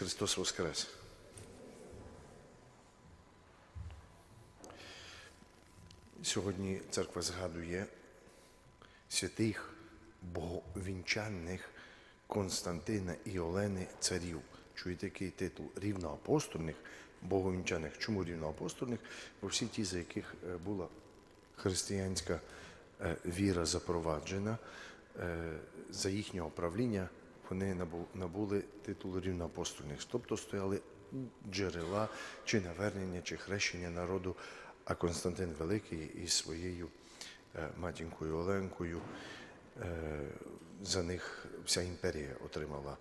Христос Воскрес! Сьогодні церква згадує святих боговінчальних Константина і Олени царів. Чуєте який титул рівноапостольних боговінчаних. Чому рівноапостольних? Бо всі ті, за яких е, була християнська е, віра запроваджена, е, за їхнього правління вони набули титул рівноапостольних, тобто стояли у джерела чи навернення, чи хрещення народу. А Константин Великий із своєю е, матінкою Оленкою е, за них вся імперія отримала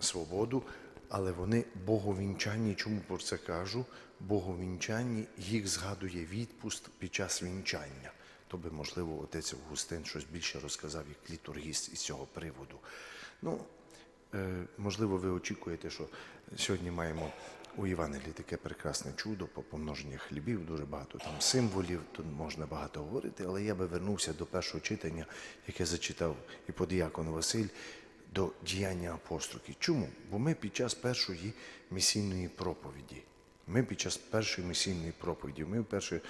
свободу, але вони боговінчанні. Чому про це кажу? Боговінчанні їх згадує відпуст під час вінчання. То би, можливо, отець Августин щось більше розказав як літургіст із цього приводу. Ну, е, можливо, ви очікуєте, що сьогодні маємо у Євангелії таке прекрасне чудо по помноженню хлібів, дуже багато там символів, тут можна багато говорити, але я би вернувся до першого читання, яке зачитав і подіякон Василь, до діяння апостолів. Чому? Бо ми під час першої місійної проповіді, ми під час першої місійної проповіді, ми вперше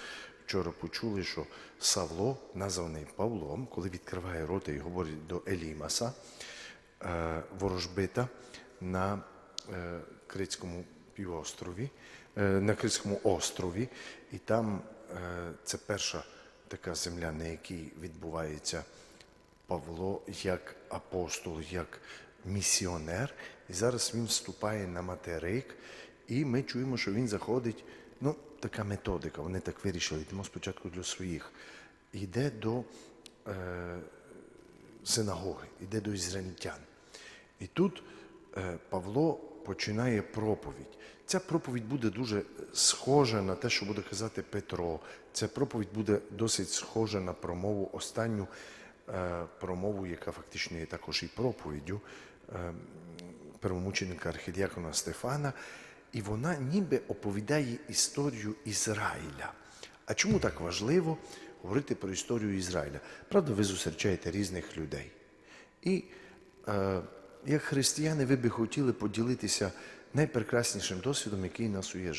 вчора почули, що Савло, названий Павлом, коли відкриває рота і говорить до Елімаса, ворожбита на е, Критському півострові, е, на Критському острові, і там е, це перша така земля, на якій відбувається Павло як апостол, як місіонер. І зараз він вступає на материк, і ми чуємо, що він заходить. Ну, така методика, вони так вирішили. Йдемо спочатку для своїх. Йде до е, синагоги, йде до ізраїльтян. І тут е, Павло починає проповідь. Ця проповідь буде дуже схожа на те, що буде казати Петро. Ця проповідь буде досить схожа на промову, останню е, промову, яка фактично є також і проповіддю е, первомученика архідіакона Стефана. І вона ніби оповідає історію Ізраїля. А чому так важливо говорити про історію Ізраїля? Правда, ви зустрічаєте різних людей. І як християни, ви би хотіли поділитися найпрекраснішим досвідом, який у нас є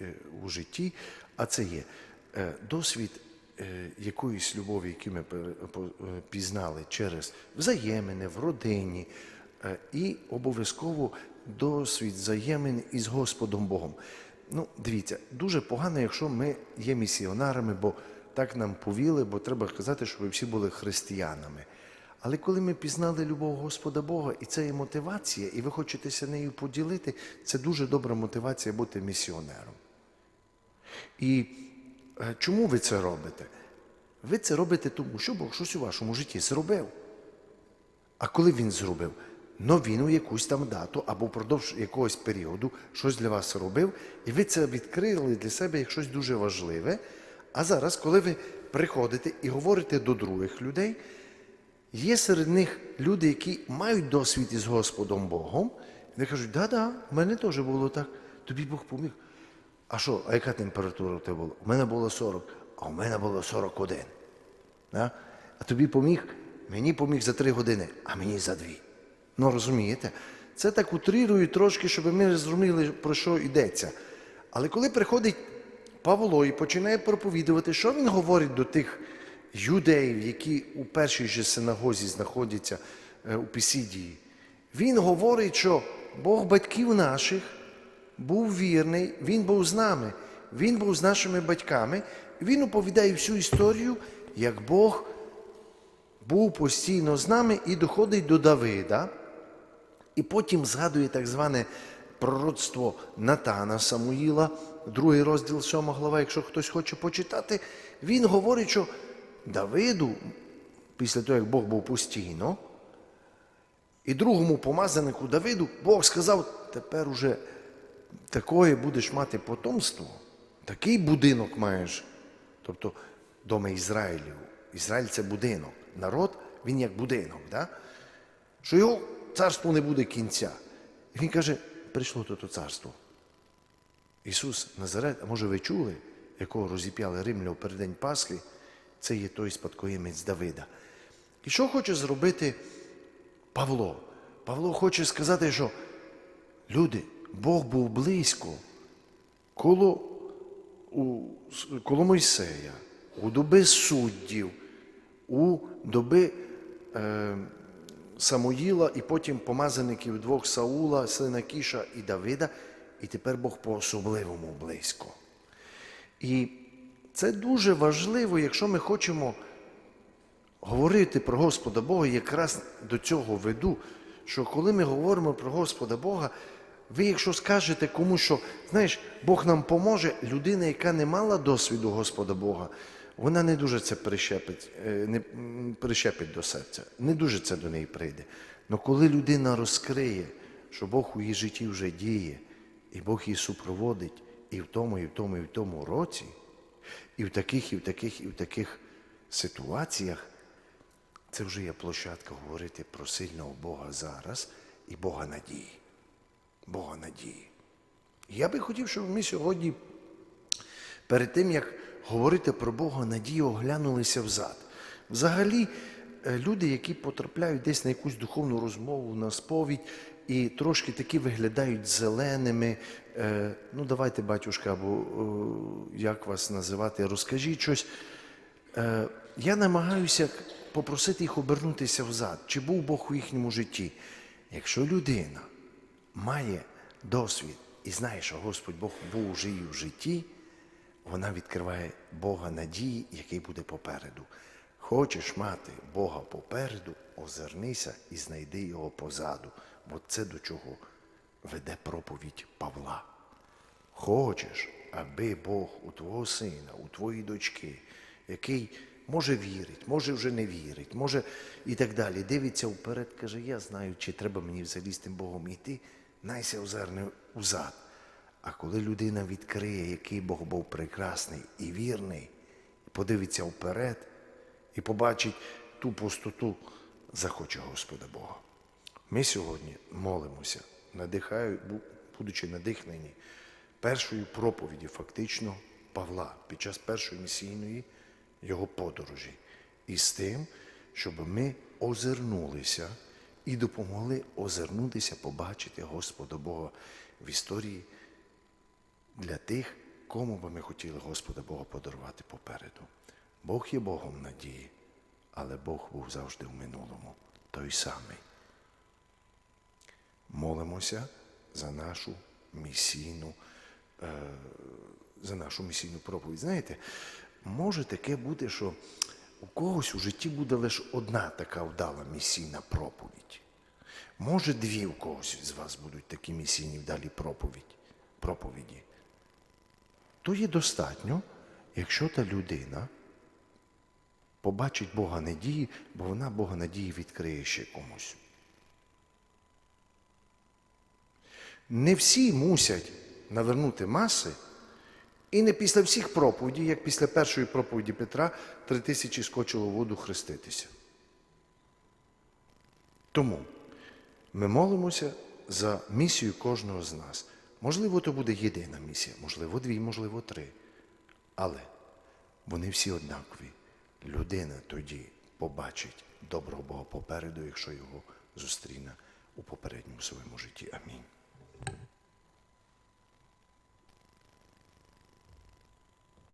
е, у житті, а це є е, досвід е, якоїсь любові, яку ми пізнали через взаємини в родині, і обов'язково досвід взаємин із Господом Богом. Ну, дивіться, дуже погано, якщо ми є місіонарами, бо так нам повіли, бо треба казати, щоб ви всі були християнами. Але коли ми пізнали любов Господа Бога, і це є мотивація, і ви хочетеся нею поділити, це дуже добра мотивація бути місіонером. І е, чому ви це робите? Ви це робите тому, що Бог щось у вашому житті зробив. А коли він зробив? Ну він у якусь там дату або впродовж якогось періоду щось для вас робив, і ви це відкрили для себе як щось дуже важливе. А зараз, коли ви приходите і говорите до других людей, є серед них люди, які мають досвід із Господом Богом, вони кажуть, да-да, в мене теж було так, тобі Бог поміг. А що, а яка температура у тебе була? У мене було 40, а у мене було 41. Да? А тобі поміг, мені поміг за 3 години, а мені за 2. Ну розумієте? Це так утрірують трошки, щоб ми зрозуміли, про що йдеться. Але коли приходить Павло і починає проповідувати, що він говорить до тих юдеїв, які у першій же синагозі знаходяться е, у Пісідії, він говорить, що Бог батьків наших був вірний, він був з нами, він був з нашими батьками. Він оповідає всю історію, як Бог був постійно з нами і доходить до Давида. І потім згадує так зване пророцтво Натана Самуїла, другий розділ 7 глава, якщо хтось хоче почитати, він говорить, що Давиду, після того, як Бог був постійно, і другому помазанику Давиду, Бог сказав, тепер уже такое будеш мати потомство, такий будинок маєш. Тобто дома Ізраїлів. Ізраїль це будинок. Народ, він як будинок. Да? що його царству не буде кінця. І він каже, прийшло то царство. Ісус Назарет, а може ви чули, якого розіп'яли римлян у переддень Пасхи, це є той спадкоємець Давида. І що хоче зробити Павло? Павло хоче сказати, що Люди, Бог був близько, коло, у, коло Мойсея, у доби суддів, у доби е, Самоїла і потім помазаників двох Саула, сина Кіша і Давида, і тепер Бог по-особливому близько. І це дуже важливо, якщо ми хочемо говорити про Господа Бога, якраз до цього веду, що коли ми говоримо про Господа Бога, ви, якщо скажете комусь, що знаєш, Бог нам поможе, людина, яка не мала досвіду Господа Бога, вона не дуже це прищепить, е, не прищепить до серця, не дуже це до неї прийде. Але коли людина розкриє, що Бог у її житті вже діє, і Бог її супроводить і в тому, і в тому, і в тому році, і в таких, і в таких, і в таких ситуаціях, це вже є площадка говорити про сильного Бога зараз і Бога надії. Бога надії. Я би хотів, щоб ми сьогодні, перед тим, як говорити про Бога надію, оглянулися взад. Взагалі, е, люди, які потрапляють десь на якусь духовну розмову, на сповідь, і трошки такі виглядають зеленими. е, Ну, давайте, батюшка, або е, як вас називати, розкажіть щось. Е, Я намагаюся попросити їх обернутися взад, чи був Бог у їхньому житті. Якщо людина має досвід і знає, що Господь Бог був уже її в житті, вона відкриває Бога надії, який буде попереду. Хочеш мати Бога попереду, озирнися і знайди його позаду, бо це до чого веде проповідь Павла. Хочеш, аби Бог у твого сина, у твоїй дочки, який може вірить, може вже не вірить, може і так далі. Дивиться вперед, каже, я знаю, чи треба мені взагалі з тим Богом йти, найся озирне узад. А коли людина відкриє, який Бог був прекрасний і вірний, подивиться вперед і побачить ту пустоту, захоче Господа Бога. Ми сьогодні молимося, надихаю, будучи надихнені першою проповіді фактично Павла під час першої місійної його подорожі. І з тим, щоб ми озирнулися і допомогли озирнутися, побачити Господа Бога в історії для тих, кому би ми хотіли Господа Бога подарувати попереду. Бог є Богом надії, але Бог був завжди в минулому, той самий. Молимося за нашу місійну, е, за нашу місійну проповідь. Знаєте, може таке бути, що у когось у житті буде лише одна така вдала місійна проповідь. Може, дві у когось з вас будуть такі місійні вдалі проповідь, проповіді. То є достатньо, якщо та людина побачить Бога надії, бо вона Бога надії відкриє ще комусь. Не всі мусять навернути маси, і не після всіх проповідей, як після першої проповіді Петра, три тисячі скочило в воду хреститися. Тому ми молимося за місію кожного з нас. Можливо, то буде єдина місія, можливо, дві, можливо, три. Але вони всі однакові. Людина тоді побачить доброго Бога попереду, якщо його зустріне у попередньому своєму житті. Амінь.